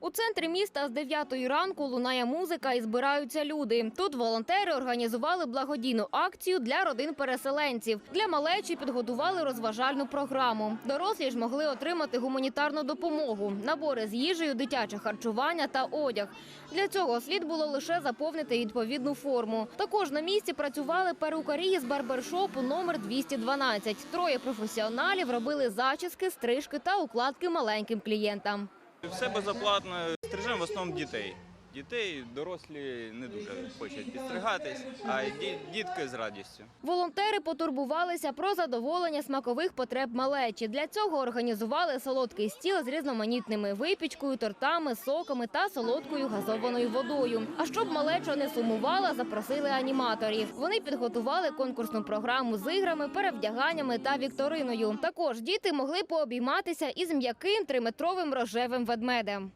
У центрі міста з 9 ранку лунає музика і збираються люди. Тут волонтери організували благодійну акцію для родин переселенців. Для малечі підготували розважальну програму. Дорослі ж могли отримати гуманітарну допомогу, набори з їжею, дитяче харчування та одяг. Для цього слід було лише заповнити відповідну форму. Також на місці працювали перукарі з барбершопу номер 212. Троє професіоналів робили зачіски, стрижки та укладки маленьким клієнтам. Все безоплатно. Стрижемо в основному дітей. Дітей дорослі не дуже хочуть підстригатись, а ді- дітки з радістю. Волонтери потурбувалися про задоволення смакових потреб малечі. Для цього організували солодкий стіл з різноманітними випічкою, тортами, соками та солодкою газованою водою. А щоб малеча не сумувала, запросили аніматорів. Вони підготували конкурсну програму з іграми, перевдяганнями та вікториною. Також діти могли пообійматися із м'яким триметровим рожевим ведмедем.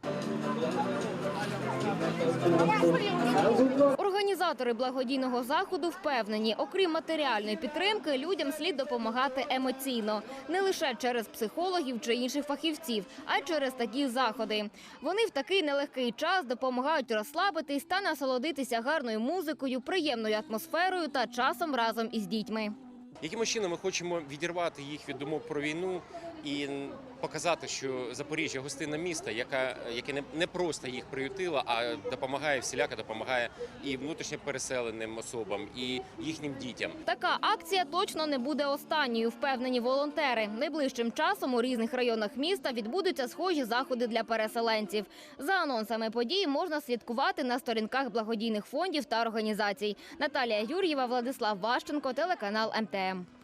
Організатори благодійного заходу впевнені, окрім матеріальної підтримки, людям слід допомагати емоційно не лише через психологів чи інших фахівців, а й через такі заходи. Вони в такий нелегкий час допомагають розслабитись та насолодитися гарною музикою, приємною атмосферою та часом разом із дітьми. Якимось чином ми хочемо відірвати їх від думок про війну і показати, що Запоріжжя гостинне місто, яка яке не, просто їх приютило, а допомагає всіляко допомагає і внутрішньо переселеним особам, і їхнім дітям. Така акція точно не буде останньою, впевнені волонтери. Найближчим часом у різних районах міста відбудуться схожі заходи для переселенців. За анонсами подій можна слідкувати на сторінках благодійних фондів та організацій. Наталія Юр'єва, Владислав Ващенко, телеканал МТМ.